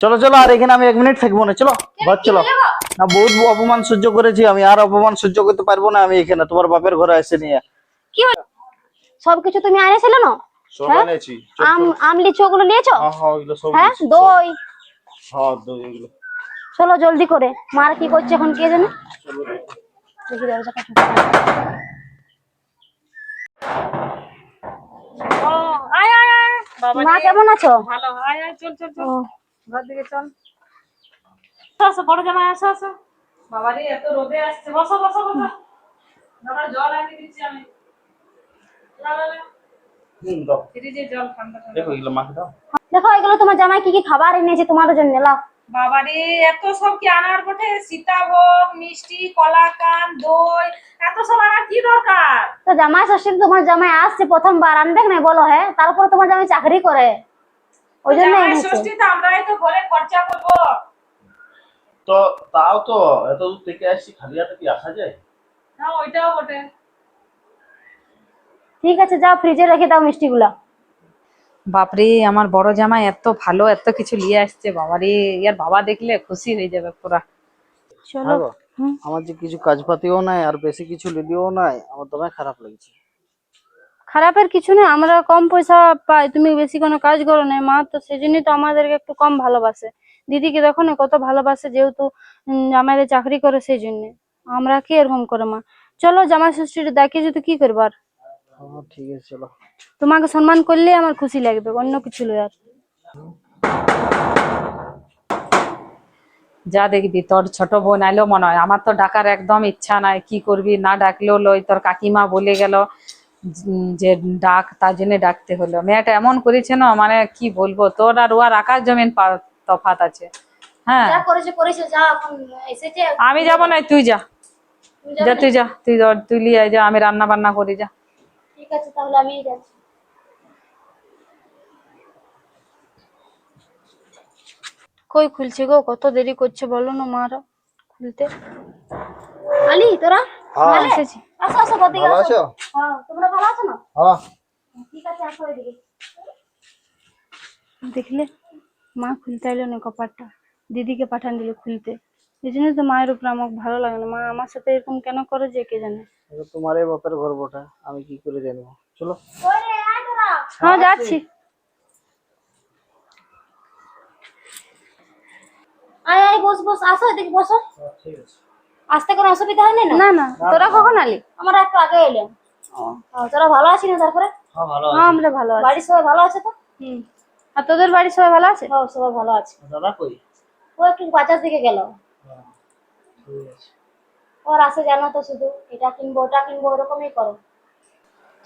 চলো চলো আর এখানে আমি এক মিনিট থাকব না চলো ঘর চলো। না বহুত অপমান সহ্য করেছি আমি আর অপমান সহ্য করতে পারব না আমি এখানে তোমার বাপের ঘরে এসে নিয়ে। কি হলো? সবকিছু তুমি আনেছিলে না? সব হ্যাঁ? এনেছি আম আম লিচু ওগুলো নিয়েছো? হ্যাঁ হ্যাঁ ওইগুলো সব হ্যাঁ দই। হ্যাঁ দই এগুলো চলো জলদি করে। মার কি করছে এখন কে জানে? দেখি মা কেমন আছো? ভালো আয় আয় চল চল চল। ঘর দিকে চল। আসো, বড় জামাই আসো আসো। বাবা রে এত রোদে আসছে। বসো বসো বসো। বাবা জল আনি দিচ্ছি আমি। দেখো এগুলো তোমার জামাই কি কি খাবার এনেছে তোমাদের জন্য লাও। এত সব কি আনার বটে সীতাভোগ মিষ্টি কলাকান দই এত সব আনার কি দরকার? তো জামাই তোমার জামাই আসছে প্রথমবার। আনবে না বলো হ্যাঁ? তারপরে তোমার জামাই চাকরি করে। ওই জন্য ষষ্ঠীতে আমরাই তো ঘরে খরচা করব তো তাও তো এত দূর থেকে আসছি খালি হাতে কি আসা যায়? হ্যাঁ ওইটাও বটে। ঠিক আছে যাও ফ্রিজে রেখে দাও মিষ্টিগুলা। বাপরে আমার বড় জামাই এত ভালো এত কিছু নিয়ে আসছে বাবারে ইয়ার বাবা দেখলে খুশি হয়ে যাবে পুরা। চলো হ্যাঁ আমার যে কিছু কাজ পাতিও নাই আর বেশি কিছু লিদিও নাই আমার দমে খারাপ লাগছে। খারাপের কিছু নেই আমরা কম পয়সা পাই তুমি বেশি কোনো কাজ করো না মা তো সেই জন্যই তো আমাদেরকে একটু কম ভালোবাসে। দিদিকে দেখো না কত ভালোবাসে যেহেতু জামাইরে চাকরি করে সেই জন্য আমরা কি এরকম করে মা? চলো জামাই ষষ্ঠীর ডাকে যদি কি করবার হ্যাঁ ঠিক আছে চলো। তোমাকে সম্মান করলে আমার খুশি লাগবে অন্য কিছু লই আর। যা দেখবি তোর ছোট বোন আইলো মনে হয়। আমার তো ডাকার একদম ইচ্ছা নাই কি করবি? না ডাকলেও লই তোর কাকিমা বলে গেল। যে ডাক তার জন্য ডাকতে হলো। মেয়েটা এমন করেছে না মানে কি বলব? তোর আর ওর আকাশ জমিন তফাত আছে। হ্যাঁ। যা করেছে করেছে যা এখন এসেছে। আমি যাব না তুই যা। যা তুই যা তুই তুই লিয়ে আয় যা আমি রান্না বান্না করি যা। ঠিক আছে তাহলে আমি যাচ্ছি। কই খুলছে গো? কত দেরি করছে বলো না মারা খুলতে। আলি তোরা? হ্যাঁ। এসেছি। আসো আসো কদিকে আসো। হ্যাঁ তোমরা ভালো আছো না? হ্যাঁ। ঠিক আছে আসো এদিকে। দেখলে মা খুলতে এলো না কপারটা দিদিকে পাঠান দিল খুলতে। এই জন্য তো মায়ের উপর আমার ভালো লাগে না। মা আমার সাথে এরকম কেন করে যে কে জানে? তোমার এই বাপের ঘর বটা। আমি কি করে জানব? চলো। হ্যাঁ যাচ্ছি। আয় আয় বস বস আসো এদিকে বসো। ঠিক আছে। আসতে কোনো অসুবিধা হয়নি না? না না। তোরা কখন আলি আমরা একটু আগে এলাম। তোরা ভালো আছিস না তারপরে? হ্যাঁ ভালো হ্যাঁ আমরা ভালো আছি। বাড়ির সবাই ভালো আছে তো? হুম। আর তোদের বাড়ির সবাই ভালো আছে? হ্যাঁ সবাই ভালো আছে। দাদা কই? ও একটু বাজার দিকে গেল। হ্যাঁ, আছে ওর আসে জানো তো শুধু। এটা কিনবো ওটা কিনবো ওরকমই করো।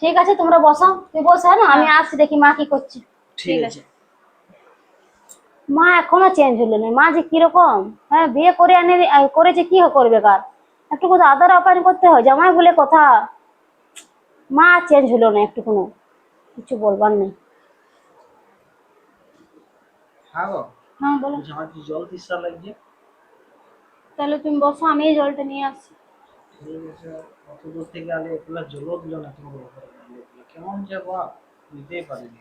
ঠিক আছে তোমরা বসো তুই বসে না? আমি আসছি দেখি মা কি করছে। ঠিক আছে। মা এখনও চেঞ্জ হলো না। মা যে কীরকম? হ্যাঁ বিয়ে করে এনে আহ, করেছে কি করবে কার? একটু কোথাও আদর আপ্যায়ন করতে হয় জামাই বলে কথা। মা চেঞ্জ হলো না একটু কোনো কিছু বলবার নেই। হ্যাঁ হ্যাঁ বলো। জল লাগছে? তাহলে তুমি বসো আমি এই জলটা নিয়ে আসছি। অত দূর থেকে আলে একলা জলও দিল না তোমার বাপের বাড়ি একলা। কেমন যে নিতেই পারিনি।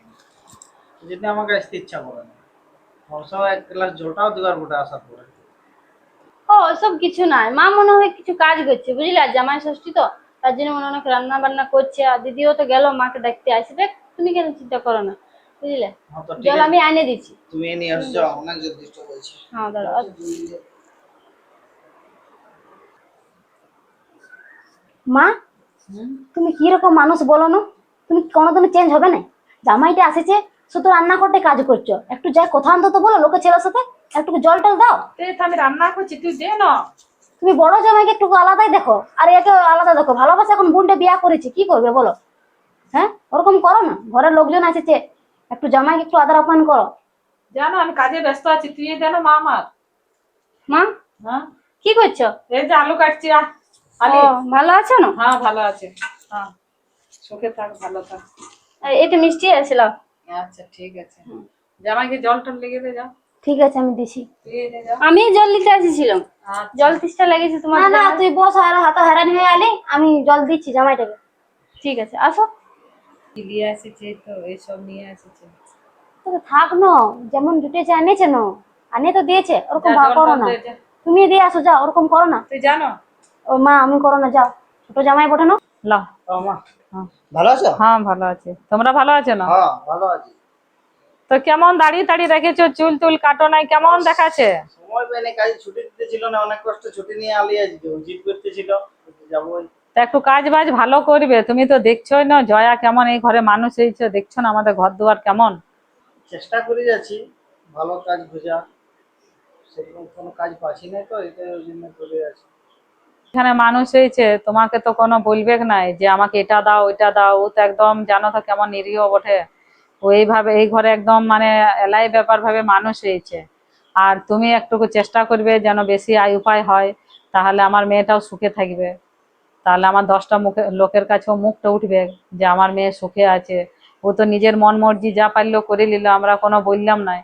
যেতে আমাকে আসতে ইচ্ছা করে না। এক গ্লাস জলটাও দেওয়ার বটে আসার পরে। ও ওসব কিছু নাই মা মনে হয় কিছু কাজ করছে বুঝলে? জামাই ষষ্ঠী তো তার জন্য মনে অনেক রান্না বান্না করছে। আর দিদিও তো গেল মাকে ডাকতে আসবে তুমি কেন চিন্তা করো না বুঝলে? হ্যাঁ জল আমি এনে দিচ্ছি। তুমি নিয়ে আসছো অনেক হ্যাঁ দাঁড়াও মা তুমি কি রকম মানুষ বলো না? তুমি কোনোদিন চেঞ্জ হবে না? জামাইটা আসেছে শুধু রান্না করতে কাজ করছ। একটু যাই কথা অন্তত বলো লোকে ছেলের সাথে একটু জল টল দাও। আমি রান্না করছি তুই দে না তুমি বড় জামাইকে একটু আলাদাই দেখো আর একে আলাদা দেখো। ভালোবাসা এখন বোনটা বিয়া করেছে কি করবে বলো? হ্যাঁ? ওরকম করো না ঘরের লোকজন আছে যে একটু জামাইকে একটু আদার আপ্যায়ন করো। জানো আমি কাজে ব্যস্ত আছি তুই দেন মা আমার। মা? হ্যাঁ? কি করছ? এই যে আলু কাটছি আলি। ভালো আছো না? হ্যাঁ ভালো আছে। হ্যাঁ সুখে থাক ভালো থাক। এটা মিষ্টি আছিল আচ্ছা ঠিক আছে। জামাইকে জল টল লেগে দে যা ঠিক আছে আমি দিছি। আমি জল দিতে আসছিলাম। আচ্ছা। জল তিষ্টা লেগেছে তোমার না না তুই বস আর হাতে হেরানি হয়ে আলি আমি জল দিচ্ছি জামাইটাকে। ঠিক আছে আসো। কি নিয়ে এসেছে তো নিয়ে এসেছে থাক ন যেমন জুটেছে এনেছে ন। আনে তো দিয়েছে ওরকম ভাব করো না। তুমি দিয়ে আসো যাও ওরকম করো না। তুই জানো? ও মা আমি করো না যাও। ছোট জামাই পাঠানো ল ও মা। ভালো আছো? হ্যাঁ ভালো আছে। তোমরা ভালো আছো না? হ্যাঁ ভালো আছি। তো কেমন দাড়ি টাড়ি রেখেছো চুল টুল কাটো নাই? কেমন দেখাচ্ছে? সময় পেয়ে কাজ ছুটি দিতে ছিল না অনেক কষ্ট। ছুটি নিয়ে আলি আজকে ও জিদ করতেছিল যাবোই তা একটু কাজ বাজ ভালো করবে। তুমি তো দেখছোই না জয়া কেমন এই ঘরে মানুষ হয়েছে দেখছ না আমাদের ঘর দুয়ার কেমন? চেষ্টা করে যাচ্ছি ভালো কাজ খোঁজা সেরকম কোনো কাজ পাচ্ছি না তো এটাই ওই জন্য করে আছি। এখানে মানুষ হয়েছে, তোমাকে তো কোনো বলবে নাই যে আমাকে এটা দাও, ওইটা দাও। ও তো একদম জানো তো কেমন নিরীহ বটে। ও এইভাবে, এই ঘরে একদম মানে এলাই ব্যাপার ভাবে মানুষ হয়েছে। আর তুমি একটুকু চেষ্টা করবে যেন বেশি আয় উপায় হয়, তাহলে আমার মেয়েটাও সুখে থাকবে। তাহলে আমার দশটা মুখে, লোকের কাছেও মুখটা উঠবে যে আমার মেয়ে সুখে আছে। ও তো নিজের মন মর্জি যা পারল করে নিল, আমরা কোনো বললাম নাই।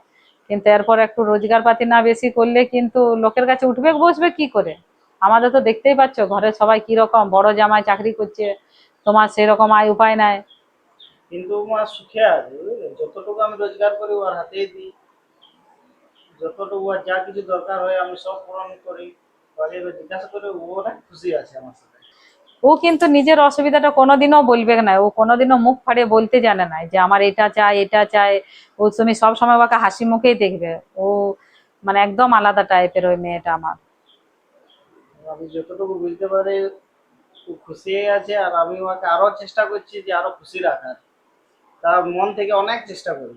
কিন্তু এরপর একটু রোজগার পাতি না বেশি করলে কিন্তু লোকের কাছে উঠবে, বসবে কি করে? আমাদের তো দেখতেই পাচ্ছ ঘরে সবাই কি রকম বড় জামাই চাকরি করছে তোমার সেরকম আয় উপায় নাই। কিন্তু মা সুখে আছে যতটুকু আমি রোজগার করি ওর হাতেই দিই। যতটুকু আর যা কিছু দরকার হয় আমি সব পূরণ করি। জিজ্ঞাসা করে ও অনেক খুশি আছে আমার সাথে। ও কিন্তু নিজের অসুবিধাটা কোনোদিনও বলবে না ও কোনোদিনও মুখ ফাড়ে বলতে জানে না যে আমার এটা চাই এটা চাই। ও তুমি সব সময় ওকে হাসি মুখেই দেখবে। ও মানে একদম আলাদা টাইপের ওই মেয়েটা আমার। আমি যতটুকু বুঝতে পারি খুশি আছে আর আমি ওকে আরও চেষ্টা করছি যে আরও খুশি রাখার। তার মন থেকে অনেক চেষ্টা করি।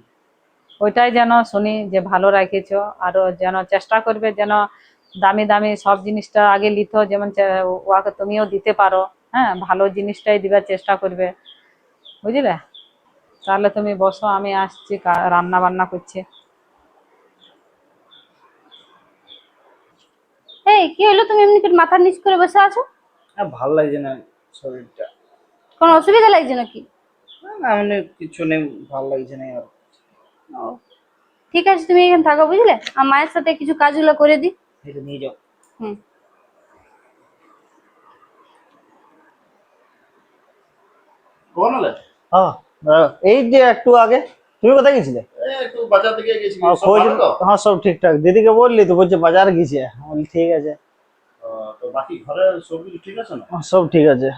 ওইটাই যেন শুনি যে ভালো রাখেছো, আরও যেন চেষ্টা করবে যেন দামি দামি সব জিনিসটা আগে লিথো যেমন ওকে তুমিও দিতে পারো হ্যাঁ ভালো জিনিসটাই দিবার চেষ্টা করবে। বুঝলে? তাহলে তুমি বসো, আমি আসছি রান্না বান্না করছি। এই কি হলো? তুমি এমনি করে মাথার নিচ করে বসে আছো? হ্যাঁ ভালো লাগছে না শরীরটা। কোনো অসুবিধা লাগছে নাকি? না, না এমনি কিছু নেই ভালো লাগছে না আর। ও ঠিক আছে তুমি এখানে থাকো বুঝলে? আর মায়ের সাথে কিছু কাজগুলো করে এটা নিয়ে যাও। হুম। কোন হলে হ্যাঁ এই যে একটু আগে তুমি কোথায় গেছিলে? একটু বাজার দিকে গেছি খোঁজ হ্যাঁ সব ঠিকঠাক। দিদিকে বললি তো বলছে বাজার গেছে বলি, ঠিক আছে। তো বাকি ঘরে সব কিছু ঠিক আছে না? হ্যাঁ, সব ঠিক আছে।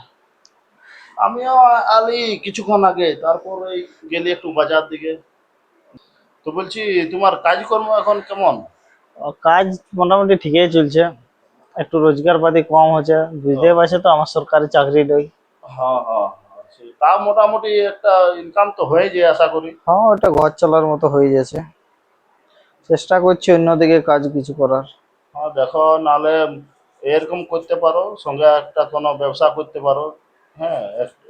আমিও আলি কিছুক্ষণ আগে তারপর ওই গেলি একটু বাজার দিকে। তো বলছি তোমার কাজকর্ম এখন কেমন? কাজ মোটামুটি ঠিকই চলছে। একটু রোজগার পাতি কম হচ্ছে। বুঝতে পারছে তো আমার সরকারি চাকরি লই হ্যাঁ হ্যাঁ হ্যাঁ, তা মোটামুটি একটা ইনকাম তো হয়ে যায় আশা করি। হ্যাঁ ওটা ঘর চলার মতো হয়ে যাচ্ছে চেষ্টা করছি অন্যদিকে কাজ কিছু করার। হ্যাঁ দেখো নাহলে এরকম করতে পারো সঙ্গে একটা কোনো ব্যবসা করতে পারো। হ্যাঁ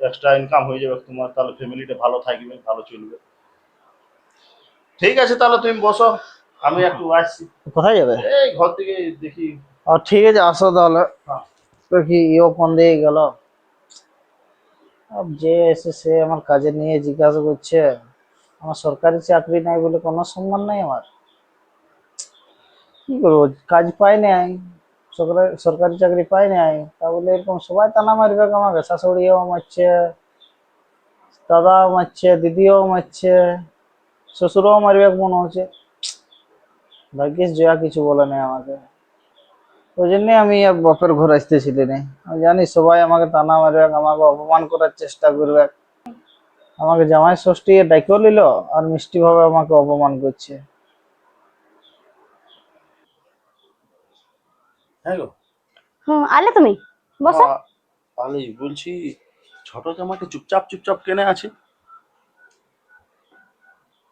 এক্সট্রা ইনকাম হয়ে যাবে তোমার তাহলে ফ্যামিলিটা ভালো থাকবে ভালো চলবে। ঠিক আছে তাহলে তুমি বসো আমি একটু আসছি। কোথায় যাবে? এই ঘর থেকে দেখি। ঠিক আছে আসো তাহলে। হ্যাঁ। কি ইও ফোন দিয়ে গেল? যে এসে সে আমার কাজে নিয়ে জিজ্ঞাসা করছে, আমার সরকারি চাকরি নাই বলে কোনো সম্মান নাই আমার। কি করব, কাজ পাই নাই, সরকারি সরকারি চাকরি পাই নাই তা বলে এরকম সবাই টানা মারবে আমাকে শাশুড়িও মারছে, দাদাও মারছে, দিদিও মারছে, শ্বশুরও মারবে মনে হচ্ছে। ভাগ্যিস জয়া কিছু বলে নাই আমাকে। ওই জন্য আমি আর বাপের ঘর আসতেছিলি না আমি জানি সবাই আমাকে টানা মারবে আমাকে অপমান করার চেষ্টা করবে আমাকে জামাই ষষ্ঠী ডাকিও নিল আর মিষ্টি ভাবে আমাকে অপমান করছে। হ্যাঁ গো। হুম আলে তুমি? বসো। আ- বলছি ছোট জামাটা চুপচাপ চুপচাপ কেনে আছে?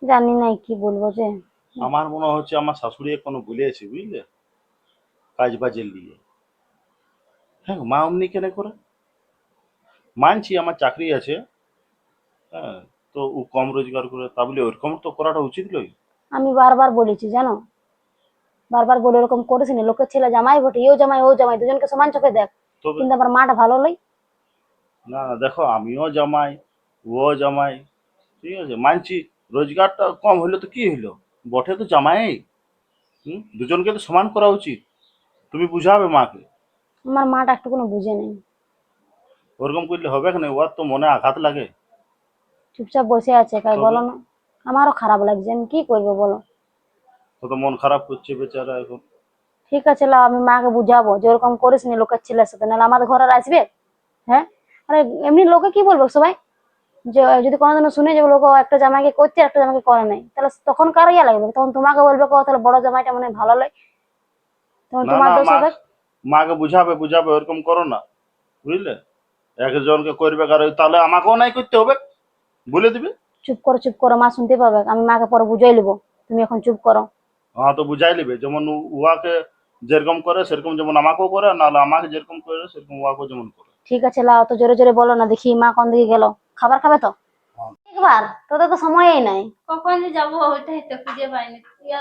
জানি নাই কি বলব যে। আমার মনে হচ্ছে আমার শাশুড়ি কোনো বলেছে বুঝলে? কাজ বাজের লিগে হ্যাঁ মা অমনি কেন করে? মানছি আমার চাকরি আছে। হ্যাঁ তো ও কম রোজগার করে তা বলে ওরকম তো করাটা উচিত নয়। আমি বারবার বলেছি জানো? বারবার বলে এরকম করিস না লোকের ছেলে জামাই বটে ইও জামাই ও জামাই দুজনকে সমান চোখে দেখ। তবে কিন্তু আমার মাটা ভালো লই না না, দেখো আমিও জামাই ও জামাই ঠিক আছে মানছি রোজগারটা কম হইল তো কি হইল? বটে তো জামাই। হুম দুজনকে তো সমান করা উচিত। তুমি বুঝাবে মাকে? আমার মাটা একটু কোনো বুঝে নেই। ওরকম করলে হবে না ওর তো মনে আঘাত লাগে। চুপচাপ বসে আছে কাই বলো না। আমারও খারাপ লাগছে আমি কি করব বলো? কত মন খারাপ করছে বেচারা এখন। ঠিক আছে লাও আমি মাকে বুঝাবো। যে ওরকম করিস নি লোকের ছেলের সাথে নাহলে আমাদের ঘরে আর আসবে? হ্যাঁ? আরে এমনি লোকে কি বলব সবাই? যে যদি কোনোদিনও শুনে যে লোক একটা জামাইকে করছে একটা জামাইকে করে নাই। তাহলে তখন কার ইয়া লাগবে? তখন তোমাকে বলবে কো তাহলে বড় জামাইটা মনে হয় ভালো লয়। না তোমার দোষ মাকে বুঝাবে বুঝাবে ওরকম করো না। বুঝলে? একজনকে করবে ওই তাহলে আমাকেও নাই করতে হবে। বলে দিবে। চুপ করো চুপ করো মা শুনতে পাবে। আমি মাকে পরে বুঝাই লিবো। তুমি এখন চুপ করো। হ্যাঁ তো বুঝাই নিবে যেমন উহাকে যেরকম করে সেরকম যেমন আমাকেও করে নাহলে আমাকে যেরকম করে সেরকম উহাকেও যেমন করে। ঠিক আছে লাও তো জোরে জোরে বলো না। দেখি মা কোন দিকে গেল। খাবার খাবে তো। একবার তোদের তো সময়ই নাই। কখন যে যাব ওইটাই তো খুঁজে পাইনি।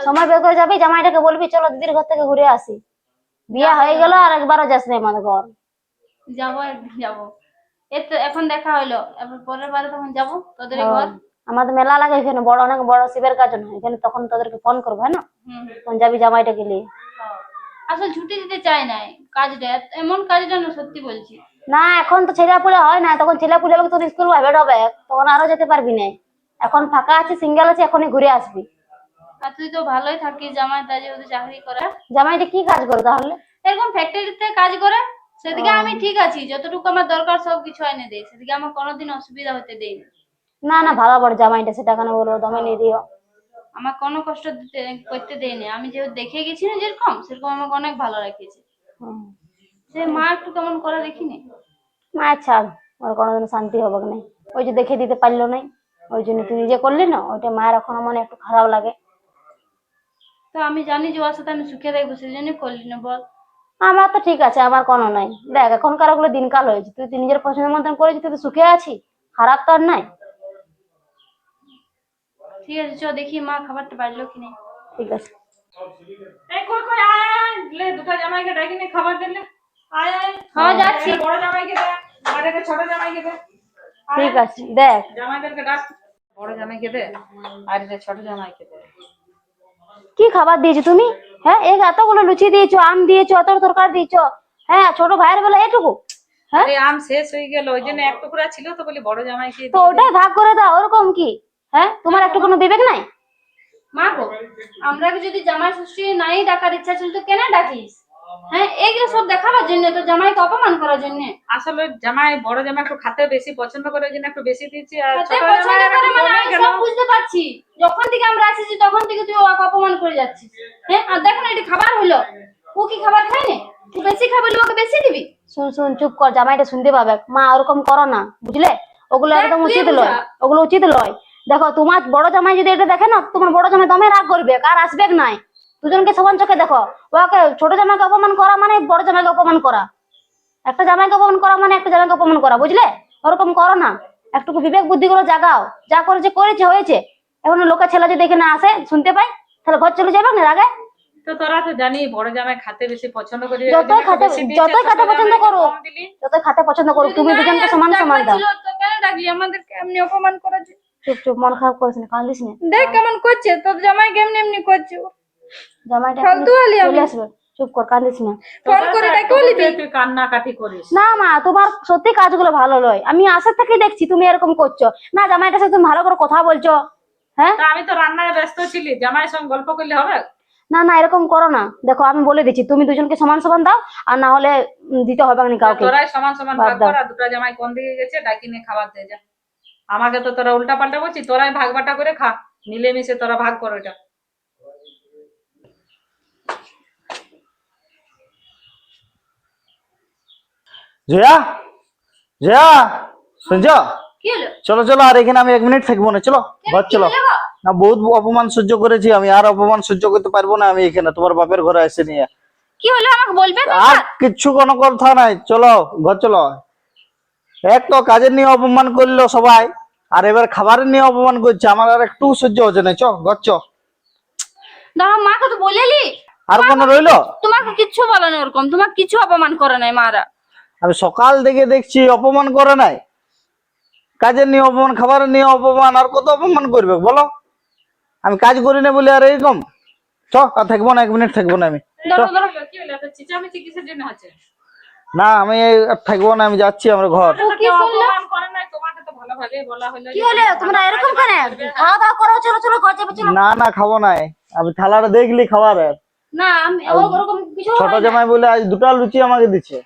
সময় বের করে যাবি জামাইটাকে বলবি চলো দিদির ঘর থেকে ঘুরে আসি। বিয়া হয়ে গেল আর একবারও যাস না আমাদের ঘর যাব একদিন যাব। এই তো এখন দেখা হইল এবার পরের বারে তখন যাব তোদের। ঘর। আমাদের মেলা লাগে এখানে বড় অনেক বড় শিবের কাজ হয় এখানে তখন তোদেরকে ফোন করব হ্যাঁ না? তখন যাবি জামাইটাকে নিয়ে। আসলে ছুটি দিতে চাই নাই কাজটা এমন কাজটা না সত্যি বলছি। না এখন তো ছেলে পুলে হয় না তখন ছেলে পুলে তোর স্কুল প্রাইভেট হবে তখন আরও যেতে পারবি না। এখন ফাঁকা আছে সিঙ্গেল আছে এখনই ঘুরে আসবি। আর তুই তো ভালোই থাকিস জামাই তা যেহেতু চাকরি করে। জামাইটা কি কাজ করে তাহলে? এরকম ফ্যাক্টরিতে কাজ করে সেদিকে আমি ঠিক আছি যতটুকু আমার দরকার সব কিছু এনে দেয় সেদিকে আমার কোনোদিন অসুবিধা হতে দেয়নি না। না ভালো বড় জামাইটা সেটা কেন বলব দমে নিয়ে দিও। আমার কোনো কষ্ট দিতে করতে দেয়নি আমি যেহেতু দেখে গেছি না যেরকম সেরকম আমাকে অনেক ভালো রেখেছে। হুম। সে মা একটু কেমন করে দেখিনি? মায়ের ছাড় ওর কোনোদিন শান্তি হবে না ওই যে দেখে দিতে পারল নাই ওই জন্য তুই নিজে করলি না? ওইটা মায়ের এখনও মনে একটু খারাপ লাগে। তো আমি জানি যে ওর সাথে আমি সুখে থাকব সেই জন্য করলি না বল। আমার তো ঠিক আছে আমার কোনো নাই। দেখ এখনকার ওগুলো দিনকাল হয়েছে তুই তুই নিজের পছন্দের মতন করেছিস তুই সুখে আছি খারাপ তো আর নাই। ঠিক আছে চ দেখি মা খাবারটা পারল কি নেই। ঠিক আছে। এই কই কই আয় আয়, আয়। লে দুটো জামাইকে ডাকি নে খাবার দিলে। হ্যাঁ যাচ্ছি। বড় জামাইকে দে আর এটা ছোট জামাইকে দে ঠিক আছে দেখ। জামাইদেরকে ডাক। বড় জামাইকে দে আর এটা ছোট জামাইকে দে কি খাবার দিয়েছ তুমি? হ্যাঁ এই এতগুলো লুচি দিয়েছ আম দিয়েছ এত তরকারি দিয়েছ হ্যাঁ ছোট ভাইয়ের বেলা এটুকু হ্যাঁ? আম শেষ হয়ে গেল ওই জন্য এক টুকরা ছিল তো বলি বড় জামাইকে তো ওটাই ভাগ করে দাও ওরকম কি? হ্যাঁ তোমার একটু কোনো বিবেক নাই? মা গো আমরা যদি জামাই ষষ্ঠী নাই ডাকার ইচ্ছা ছিল তো কেন ডাকিস? হ্যাঁ এইগুলো সব দেখাবার জন্য তো জামাইকে অপমান করার জন্য। আসলে জামাই বড় জামাই একটু খেতে বেশি পছন্দ করে ওই জন্য একটু বেশি দিয়েছি আর ছোট পছন্দ জামাই করে মানে আমি সব বুঝতে পারছি। যখন থেকে আমরা আসিছি তখন থেকে তুই ওকে অপমান করে যাচ্ছিস। হ্যাঁ আর দেখো না এটা খাবার হলো। ও কি খাবার খায় না? তুই বেশি খাবে ওকে বেশি দিবি? শুন শুন চুপ কর জামাইটা শুনতে পাবে। মা ওরকম করো না বুঝলে? ওগুলো একদম উচিত লয়। ওগুলো উচিত লয়। দেখো তোমার বড় জামাই যদি এটা দেখে না তোমার বড় জামাই দমে রাগ করবে কার আসবে নাই। দুজনকে সমান চোখে দেখো। ওকে ছোট জামাইকে অপমান করা মানে বড় জামাইকে অপমান করা। একটা জামাইকে অপমান করা মানে একটা জামাইকে অপমান করা বুঝলে? ওরকম করো না। একটুকু বিবেক বুদ্ধি করে জাগাও। যা করেছে করেছে হয়েছে। এখন লোকের ছেলে যদি এখানে আসে শুনতে পাই তাহলে ঘর চলে যাবে না রাগে? তো তোরা তো জানি বড় জামাই খেতে বেশি পছন্দ করি যতই খেতে যতই খেতে পছন্দ করো যতই খেতে পছন্দ করো তুমি দুজনকে সমান সমান দাও। কেন ডাকলি আমাদেরকে এমনি অপমান করার চুপ চুপ মন খারাপ করিস না কান্দিস না। দেখ কেমন করছে তোর জামাই কেমনি এমনি করছে। জামাইটা আমি। চলে আসবে। চুপ কর কান্দিস না। ফোন করে ডাকে বলিবি তুই? কান্নাকাটি করিস। না মা তোমার সত্যি কাজগুলো ভালো নয় আমি আসার থেকে দেখছি তুমি এরকম করছ। না জামাইটার সাথে তুমি ভালো করে কথা বলছো। হ্যাঁ? আমি তো রান্নায় ব্যস্ত ছিলি। জামাইয়ের সঙ্গে গল্প করলে হবে? না না এরকম করো না। দেখো আমি বলে দিচ্ছি তুমি দুজনকে সমান সমান দাও আর না হলে দিতে হবে না কাউকে। তোরাই সমান সমান ভাগ। কর আর দুটো জামাই কোন দিকে গেছে ডাকি নিয়ে খাবার দিয়ে যা। আমাকে তো তোরা উল্টা পাল্টা বলছি তোরাই ভাগ বাটা করে খা। মিলেমিশে তোরা ভাগ কর এটা জয়া? জয়া? শুনছ চলো চলো আর এখানে আমি এক মিনিট থাকব না চলো ঘর চলো। না বহুত অপমান সহ্য করেছি আমি আর অপমান সহ্য করতে পারব না আমি এখানে তোমার বাপের ঘরে এসে নিয়ে। কি হলো আমাকে বলবে আর কিচ্ছু কোনো কথা নাই চলো ঘর চলো। এক তো কাজের নিয়ে অপমান করল সবাই আর এবার খাবারের নিয়ে অপমান করছে আমার আর একটু সহ্য হচ্ছে না চ ঘর চ। দাঁড়া মাকে তো বলেলি। আর কোনো রইল? তোমাকে কিচ্ছু বলে না ওরকম তোমাকে কিছু অপমান করে নাই মারা। আমি সকাল থেকে দেখছি অপমান করে নাই। কাজের নিয়ে অপমান খাবারের নিয়ে অপমান আর কত অপমান করবে বলো? আমি কাজ করি না বলে আর এরকম? চ আর থাকব না এক মিনিট থাকব না আমি। ধরো, ধরো, কি হলো? এত চিচামিচি কিসের জন্য হচ্ছে না আমি আর থাকব না আমি যাচ্ছি আমার ঘর। না না খাব নাই। আমি থালাটা দেখলি খাবারের। না আমি ছোট জামাই বলে আজ দুটা লুচি আমাকে দিচ্ছে।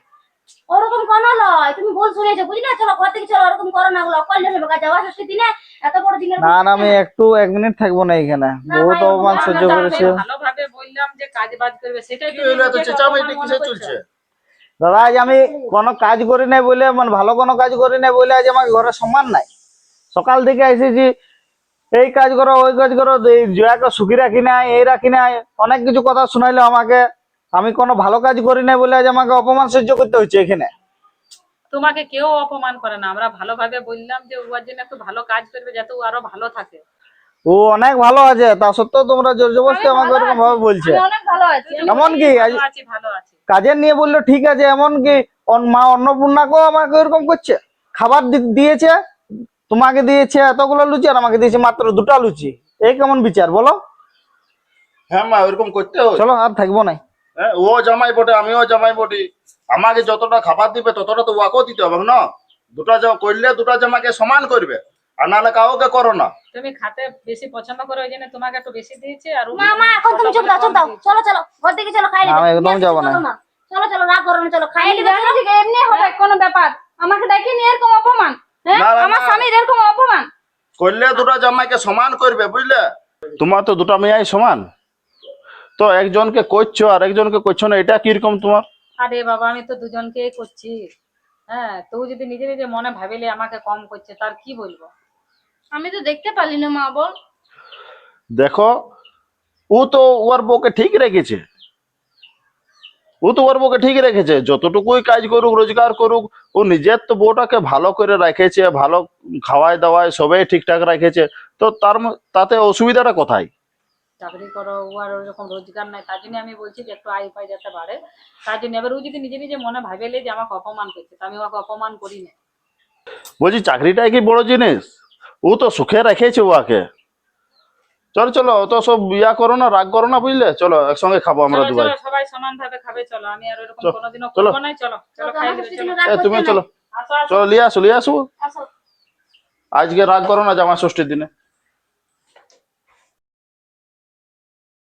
ওরকম কোনো লয় তুমি ভুল শুনেছো বুঝলে? চলো ঘর থেকে চলো ওরকম করো না ওগুলো অকল হবে কাজ যাওয়া ষষ্ঠী দিনে এত বড় দিনের না না আমি একটু এক মিনিট থাকব না এখানে। বহুত অপমান সহ্য। করেছে। ভালোভাবে বললাম যে কাজ বাজ করবে সেটাই কি হইল তো চেঁচামেচি কিসে চলছে? দাদা আজ আমি কোনো কাজ করি নাই বলে মানে ভালো কোনো কাজ করি নাই বলে আজ আমাকে ঘরে সম্মান নাই। সকাল থেকে এসেছি এই কাজ করো ওই কাজ করো এই জয়াকে সুখী রাখি নাই এই রাখি নাই অনেক কিছু কথা শোনাইলো আমাকে। আমি কোনো ভালো কাজ করি নাই বলে আজ আমাকে অপমান সহ্য করতে হচ্ছে এখানে। তোমাকে কেউ অপমান করে না। আমরা ভালোভাবে বললাম যে ওর জন্য একটু ভালো কাজ করবে যাতে ও আরও ভালো থাকে। ও অনেক ভালো আছে তা সত্ত্বেও তোমরা জোর জবরদস্তি আমাকে ওরকম ভাবে বলছে। আমি অনেক ভালো আছি। এমন কি? আজ ভালো আছি ভালো আছি। কাজের নিয়ে বলল ঠিক আছে এমন কি? অন- মা অন্নপূর্ণাকেও আমাকে এরকম করছে? খাবার দিয়েছে তোমাকে দিয়েছে এতগুলো লুচি আর আমাকে দিয়েছে মাত্র দুটা লুচি। এই কেমন বিচার বলো? হ্যাঁ মা ওরকম করতে হয়। চলো আর থাকব না হ্যাঁ, ও জামাই বটে আমিও জামাই বটি। আমাকে যতটা খাবার দিবে ততটা তো ওয়াকেও দিতে হবে না? দুটা জামা করলে দুটা জামাকে সমান করবে আর নাহলে কাউকে করো না। তুমি খাতে বেশি পছন্দ করো ওই জন্য তোমাকে একটু বেশি দিয়েছে আর ও মা মা এখন তুমি চুপ দাও চুপ দাও। চলো চলো ঘর থেকে চলো খাই আমি একদম যাব না। চলো চলো রাগ করো না চলো খাই জানি এমনি হবে কোনো ব্যাপার। আমাকে এরকম অপমান হ্যাঁ? আমার। স্বামীর এরকম অপমান। করলে দুটা জামাইকে সমান করবে বুঝলে? তোমার তো দুটা মেয়াই সমান। তো একজনকে করছ আর একজনকে করছ না এটা কীরকম তোমার? আরে বাবা আমি তো দুজনকেই করছি। হ্যাঁ তো যদি নিজে নিজে মনে ভাবিলে আমাকে কম করছে তার কি বলব? আমি তো দেখতে পারলি না মা বল। দেখো ও তো ওর বউকে ঠিক রেখেছে। ও তো ওর বউকে ঠিক রেখেছে। যতটুকুই কাজ করুক রোজগার করুক ও নিজের তো বউটাকে ভালো করে রেখেছে ভালো খাওয়ায় দাওয়ায় সবাই ঠিকঠাক রেখেছে। তো তার তাতে অসুবিধাটা কোথায়? চাকরি করো ও আর ওরকম রোজগার নাই তার জন্য আমি বলছি যে একটু আয় পাই যাতে বাড়ে। তার জন্য এবার ও যদি নিজে নিজে মনে ভাবেলে যে আমাকে অপমান করছে আমি ওকে অপমান করি না। বলছি চাকরিটাই কি বড় জিনিস? ও তো সুখে রেখেছে ওকে। চলো চলো তো সব ইয়া করো না রাগ করো না বুঝলে? চলো একসঙ্গে খাব আমরা চলো সবাই সমান ভাবে খাবে চলো আমি আর ওরকম চলো, কোনোদিনও চলো। করব না চলো চলো খাই চলো। তুমি চলো। চলো লিয়ে আসো লিয়ে আসো। আজকে রাগ করো না জামা ষষ্ঠীর দিনে।